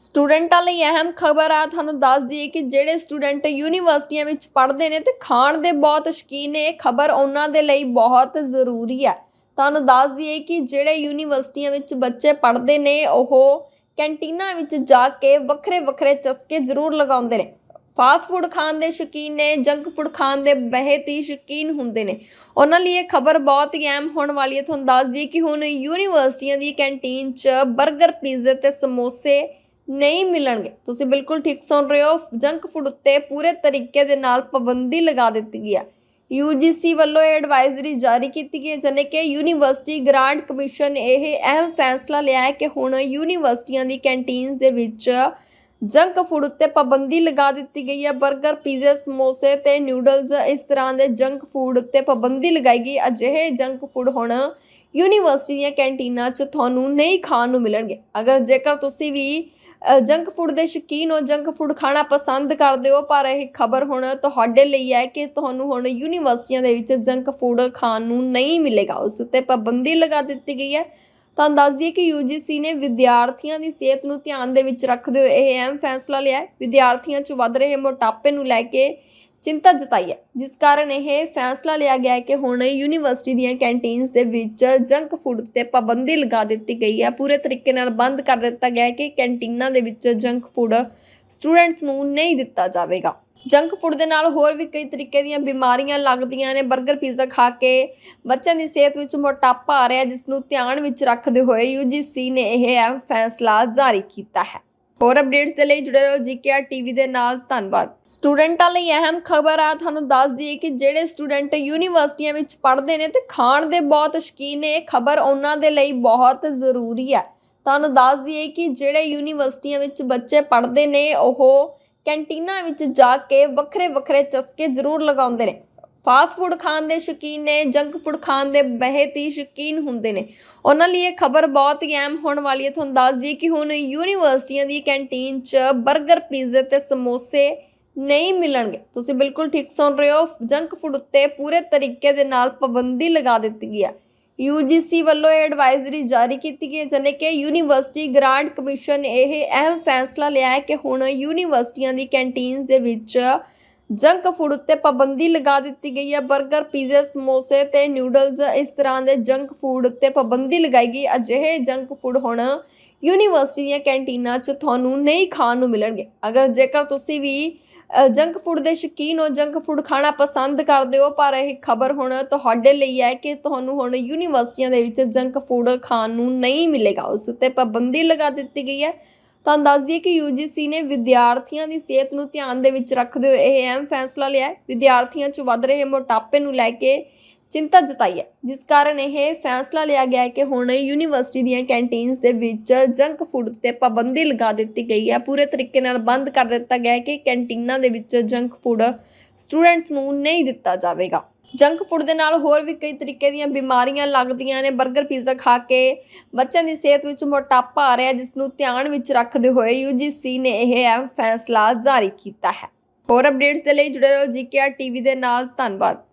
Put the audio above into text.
ਸਟੂਡੈਂਟਾਂ ਲਈ ਅਹਿਮ ਖਬਰ ਆ। ਤੁਹਾਨੂੰ ਦੱਸ ਦਈਏ ਕਿ ਜਿਹੜੇ ਸਟੂਡੈਂਟ ਯੂਨੀਵਰਸਿਟੀਆਂ ਵਿੱਚ ਪੜ੍ਹਦੇ ਨੇ ਤੇ ਖਾਣ ਦੇ ਬਹੁਤ ਸ਼ੌਕੀਨ ਨੇ, ਇਹ ਖਬਰ ਉਹਨਾਂ ਦੇ ਲਈ ਬਹੁਤ ਜ਼ਰੂਰੀ ਹੈ। ਤੁਹਾਨੂੰ ਦੱਸ ਦਈਏ ਕਿ ਜਿਹੜੇ ਯੂਨੀਵਰਸਿਟੀਆਂ ਵਿੱਚ ਬੱਚੇ ਪੜ੍ਹਦੇ ਨੇ, ਉਹ ਕੈਂਟੀਨਾਂ ਵਿੱਚ ਜਾ ਕੇ ਵੱਖਰੇ ਵੱਖਰੇ ਚਸਕੇ ਜ਼ਰੂਰ ਲਗਾਉਂਦੇ ਨੇ। ਫਾਸਟ ਫੂਡ ਖਾਣ ਦੇ ਸ਼ੌਕੀਨ ਨੇ, ਜੰਕ ਫੂਡ ਖਾਣ ਦੇ ਬਹੁਤ ਹੀ ਸ਼ੌਕੀਨ ਹੁੰਦੇ ਨੇ। ਉਹਨਾਂ ਲਈ ਇਹ ਖਬਰ ਬਹੁਤ ਹੀ ਅਹਿਮ ਹੋਣ ਵਾਲੀ ਹੈ। ਤੁਹਾਨੂੰ ਦੱਸ ਦਈਏ ਕਿ ਹੁਣ ਯੂਨੀਵਰਸਿਟੀਆਂ ਦੀ ਕੈਂਟੀਨ 'ਚ 버ਗਰ ਪੀਜ਼ੇ ਤੇ ਸਮੋਸੇ ਨਹੀਂ ਮਿਲਣਗੇ। ਤੁਸੀਂ ਬਿਲਕੁਲ ਠੀਕ ਸੁਣ ਰਹੇ ਹੋ। ਜੰਕ ਫੂਡ ਉੱਤੇ ਪੂਰੇ ਤਰੀਕੇ ਦੇ ਨਾਲ ਪਾਬੰਦੀ ਲਗਾ ਦਿੱਤੀ ਗਈ ਹੈ। UGC ਵੱਲੋਂ ਇਹ ਐਡਵਾਈਜ਼ਰੀ ਜਾਰੀ ਕੀਤੀ ਗਈ ਹੈ, ਜਾਣੀ ਕਿ ਯੂਨੀਵਰਸਿਟੀ ਗ੍ਰਾਂਟ ਕਮਿਸ਼ਨ ਨੇ ਇਹ ਅਹਿਮ ਫੈਸਲਾ ਲਿਆ ਹੈ ਕਿ ਹੁਣ ਯੂਨੀਵਰਸਿਟੀਆਂ ਦੀ ਕੈਂਟੀਨਸ ਦੇ ਵਿੱਚ ਜੰਕ ਫੂਡ ਉੱਤੇ ਪਾਬੰਦੀ ਲਗਾ ਦਿੱਤੀ ਗਈ ਹੈ। 버ਗਰ ਪੀਜ਼ੇ, ਸਮੋਸੇ ਤੇ ਨਿਊਡਲਸ ਇਸ ਤਰ੍ਹਾਂ ਦੇ ਜੰਕ ਫੂਡ ਉੱਤੇ ਪਾਬੰਦੀ ਲਗਾਈ ਗਈ ਅਜਿਹੇ ਜੰਕ ਫੂਡ ਹੁਣ ਯੂਨੀਵਰਸਿਟੀ ਦੀਆਂ ਕੈਂਟੀਨਾਂ 'ਚ ਤੁਹਾਨੂੰ ਨਹੀਂ ਖਾਣ ਨੂੰ ਮਿਲਣਗੇ। ਅਗਰ ਜੇਕਰ ਤੁਸੀਂ ਵੀ ਜੰਕ ਫੂਡ ਦੇ ਸ਼ੌਕੀਨ ਹੋ, ਜੰਕ ਫੂਡ ਖਾਣਾ ਪਸੰਦ ਕਰਦੇ ਹੋ, ਪਰ ਇਹ ਖਬਰ ਹੁਣ ਤੁਹਾਡੇ ਲਈ ਹੈ ਕਿ ਤੁਹਾਨੂੰ ਹੁਣ ਯੂਨੀਵਰਸਿਟੀਆਂ ਦੇ ਵਿੱਚ ਜੰਕ ਫੂਡ ਖਾਣ ਨੂੰ ਨਹੀਂ ਮਿਲੇਗਾ। ਉਸ ਉੱਤੇ ਪਾਬੰਦੀ ਲਗਾ ਦਿੱਤੀ ਗਈ ਹੈ। ਤੁਹਾਨੂੰ ਦੱਸ ਦਈਏ ਕਿ UGC ਨੇ ਵਿਦਿਆਰਥੀਆਂ ਦੀ ਸਿਹਤ ਨੂੰ ਧਿਆਨ ਦੇ ਵਿੱਚ ਰੱਖਦੇ ਹੋਏ ਇਹ ਅਹਿਮ ਫੈਸਲਾ ਲਿਆ ਹੈ। ਵਿਦਿਆਰਥੀਆਂ 'ਚ ਵੱਧ ਰਹੇ ਮੋਟਾਪੇ ਨੂੰ ਲੈ ਕੇ ਚਿੰਤਾ ਜਤਾਈ ਹੈ, ਜਿਸ ਕਾਰਨ ਇਹ ਫੈਸਲਾ ਲਿਆ ਗਿਆ ਹੈ ਕਿ ਹੁਣ ਯੂਨੀਵਰਸਿਟੀ ਦੀਆਂ ਕੈਂਟੀਨਸ ਦੇ ਵਿੱਚ ਜੰਕ ਫੂਡ ਤੇ ਪਾਬੰਦੀ ਲਗਾ ਦਿੱਤੀ ਗਈ ਹੈ। ਪੂਰੇ ਤਰੀਕੇ ਨਾਲ ਬੰਦ ਕਰ ਦਿੱਤਾ ਗਿਆ ਹੈ ਕਿ ਕੈਂਟੀਨਾਂ ਦੇ ਵਿੱਚ ਜੰਕ ਫੂਡ ਸਟੂਡੈਂਟਸ ਨੂੰ ਨਹੀਂ ਦਿੱਤਾ ਜਾਵੇਗਾ। ਜੰਕ ਫੂਡ ਦੇ ਨਾਲ ਹੋਰ ਵੀ ਕਈ ਤਰੀਕੇ ਦੀਆਂ ਬਿਮਾਰੀਆਂ ਲੱਗਦੀਆਂ ਨੇ। 버ਗਰ ਪੀਜ਼ਾ ਖਾ ਕੇ ਬੱਚਿਆਂ ਦੀ ਸਿਹਤ ਵਿੱਚ ਮੋਟਾਪਾ ਆ ਰਿਹਾ ਜਿਸ ਨੂੰ ਧਿਆਨ ਵਿੱਚ ਰੱਖਦੇ ਹੋਏ UGC ਨੇ ਇਹ ਫੈਸਲਾ ਜਾਰੀ ਕੀਤਾ ਹੈ। ਹੋਰ ਅਪਡੇਟਸ ਦੇ ਲਈ ਜੁੜੇ ਰਹੋ ਜੀਕੇਆਰ ਟੀਵੀ ਦੇ ਨਾਲ। ਧੰਨਵਾਦ। ਸਟੂਡੈਂਟਾਂ ਲਈ ਅਹਿਮ ਖਬਰ ਆ, ਤੁਹਾਨੂੰ ਦੱਸ ਦਈਏ ਕਿ ਜਿਹੜੇ ਸਟੂਡੈਂਟ ਯੂਨੀਵਰਸਿਟੀਆਂ ਵਿੱਚ ਪੜ੍ਹਦੇ ਨੇ ਤੇ ਖਾਣ ਦੇ ਬਹੁਤ ਸ਼ੌਕੀਨ ਨੇ, ਇਹ ਖਬਰ ਉਹਨਾਂ ਦੇ ਲਈ ਬਹੁਤ ਜ਼ਰੂਰੀ ਹੈ। ਤੁਹਾਨੂੰ ਦੱਸ ਦਈਏ ਕਿ ਜਿਹੜੇ ਯੂਨੀਵਰਸਿਟੀਆਂ ਵਿੱਚ ਬੱਚੇ ਪੜ੍ਹਦੇ ਨੇ, ਉਹ ਕੈਂਟੀਨਾਂ ਵਿੱਚ ਜਾ ਕੇ ਵੱਖਰੇ ਵੱਖਰੇ ਚਸਕੇ ਜ਼ਰੂਰ ਲਗਾਉਂਦੇ ਨੇ। ਫਾਸਟ ਫੂਡ ਖਾਣ ਦੇ ਸ਼ੌਕੀਨ ਨੇ, ਜੰਕ ਫੂਡ ਖਾਣ ਦੇ ਬਹੁਤ ਹੀ ਸ਼ੌਕੀਨ ਹੁੰਦੇ ਨੇ। ਉਹਨਾਂ ਲਈ ਇਹ ਖਬਰ ਬਹੁਤ ਹੀ ਅਹਿਮ ਹੋਣ ਵਾਲੀ ਹੈ। ਤੁਹਾਨੂੰ ਦੱਸ ਦਈਏ ਕਿ ਹੁਣ ਯੂਨੀਵਰਸਿਟੀਆਂ ਦੀ ਕੈਂਟੀਨ 'ਚ 버ਗਰ ਪੀਜ਼ੇ ਤੇ ਸਮੋਸੇ ਨਹੀਂ ਮਿਲਣਗੇ। ਤੁਸੀਂ ਬਿਲਕੁਲ ਠੀਕ ਸੁਣ ਰਹੇ ਹੋ, ਜੰਕ ਫੂਡ ਉੱਤੇ ਪੂਰੇ ਤਰੀਕੇ ਦੇ ਨਾਲ ਪਾਬੰਦੀ ਲਗਾ ਦਿੱਤੀ ਗਈ ਹੈ। UGC ਵੱਲੋਂ ਇਹ ਐਡਵਾਈਜ਼ਰੀ ਜਾਰੀ ਕੀਤੀ ਗਈ ਹੈ, ਜਾਣੀ ਕਿ ਯੂਨੀਵਰਸਿਟੀ ਗ੍ਰਾਂਟ ਕਮਿਸ਼ਨ ਨੇ ਇਹ ਅਹਿਮ ਫੈਸਲਾ ਲਿਆ ਹੈ ਕਿ ਹੁਣ ਯੂਨੀਵਰਸਿਟੀਆਂ ਦੀ ਕੈਂਟੀਨਸ ਦੇ ਵਿੱਚ ਜੰਕ ਫੂਡ ਉੱਤੇ ਪਾਬੰਦੀ ਲਗਾ ਦਿੱਤੀ ਗਈ ਹੈ। 버ਗਰ ਪੀਜ਼ੇ, ਸਮੋਸੇ ਤੇ ਨਿਊਡਲਸ ਇਸ ਤਰ੍ਹਾਂ ਦੇ ਜੰਕ ਫੂਡ ਉੱਤੇ ਪਾਬੰਦੀ ਲਗਾਈ ਗਈ। ਅਜਿਹੇ ਜੰਕ ਫੂਡ ਹੁਣ ਯੂਨੀਵਰਸਿਟੀ ਦੀਆਂ ਕੈਂਟੀਨਾਂ 'ਚ ਤੁਹਾਨੂੰ ਨਹੀਂ ਖਾਣ ਨੂੰ ਮਿਲਣਗੇ। ਅਗਰ ਜੇਕਰ ਤੁਸੀਂ ਵੀ ਜੰਕ ਫੂਡ ਦੇ ਸ਼ੌਕੀਨ ਹੋ, ਜੰਕ ਫੂਡ ਖਾਣਾ ਪਸੰਦ ਕਰਦੇ ਹੋ, ਪਰ ਇਹ ਖਬਰ ਹੁਣ ਤੁਹਾਡੇ ਲਈ ਹੈ ਕਿ ਤੁਹਾਨੂੰ ਹੁਣ ਯੂਨੀਵਰਸਿਟੀਆਂ ਦੇ ਵਿੱਚ ਜੰਕ ਫੂਡ ਖਾਣ ਨੂੰ ਨਹੀਂ ਮਿਲੇਗਾ। ਉਸ ਉੱਤੇ ਪਾਬੰਦੀ ਲਗਾ ਦਿੱਤੀ ਗਈ ਹੈ। ਤੁਹਾਨੂੰ ਦੱਸ ਦਈਏ ਕਿ UGC ਨੇ ਵਿਦਿਆਰਥੀਆਂ ਦੀ ਸਿਹਤ ਨੂੰ ਧਿਆਨ ਦੇ ਵਿੱਚ ਰੱਖਦੇ ਹੋਏ ਇਹ ਅਹਿਮ ਫੈਸਲਾ ਲਿਆ ਹੈ। ਵਿਦਿਆਰਥੀਆਂ 'ਚ ਵੱਧ ਰਹੇ ਮੋਟਾਪੇ ਨੂੰ ਲੈ ਕੇ ਚਿੰਤਾ ਜਤਾਈ ਹੈ, ਜਿਸ ਕਾਰਨ ਇਹ ਫੈਸਲਾ ਲਿਆ ਗਿਆ ਹੈ ਕਿ ਹੁਣ ਯੂਨੀਵਰਸਿਟੀ ਦੀਆਂ ਕੈਂਟੀਨਸ ਦੇ ਵਿੱਚ ਜੰਕ ਫੂਡ 'ਤੇ ਪਾਬੰਦੀ ਲਗਾ ਦਿੱਤੀ ਗਈ ਹੈ। ਪੂਰੇ ਤਰੀਕੇ ਨਾਲ ਬੰਦ ਕਰ ਦਿੱਤਾ ਗਿਆ ਹੈ ਕਿ ਕੈਂਟੀਨਾਂ ਦੇ ਵਿੱਚ ਜੰਕ ਫੂਡ ਸਟੂਡੈਂਟਸ ਨੂੰ ਨਹੀਂ ਦਿੱਤਾ ਜਾਵੇਗਾ। ਜੰਕ ਫੂਡ ਦੇ ਨਾਲ ਹੋਰ ਵੀ ਕਈ ਤਰੀਕੇ ਦੀਆਂ ਬਿਮਾਰੀਆਂ ਲੱਗਦੀਆਂ ਨੇ। 버ਗਰ ਪੀਜ਼ਾ ਖਾ ਕੇ ਬੱਚਿਆਂ ਦੀ ਸਿਹਤ ਵਿੱਚ ਮੋਟਾਪਾ ਆ ਰਿਹਾ, ਜਿਸ ਨੂੰ ਧਿਆਨ ਵਿੱਚ ਰੱਖਦੇ ਹੋਏ UGC ਨੇ ਇਹ ਅਹਿਮ ਫੈਸਲਾ ਜਾਰੀ ਕੀਤਾ ਹੈ। ਹੋਰ ਅਪਡੇਟਸ ਦੇ ਲਈ ਜੁੜੇ ਰਹੋ ਜੀਕੇਆਰ ਟੀਵੀ ਦੇ ਨਾਲ। ਧੰਨਵਾਦ।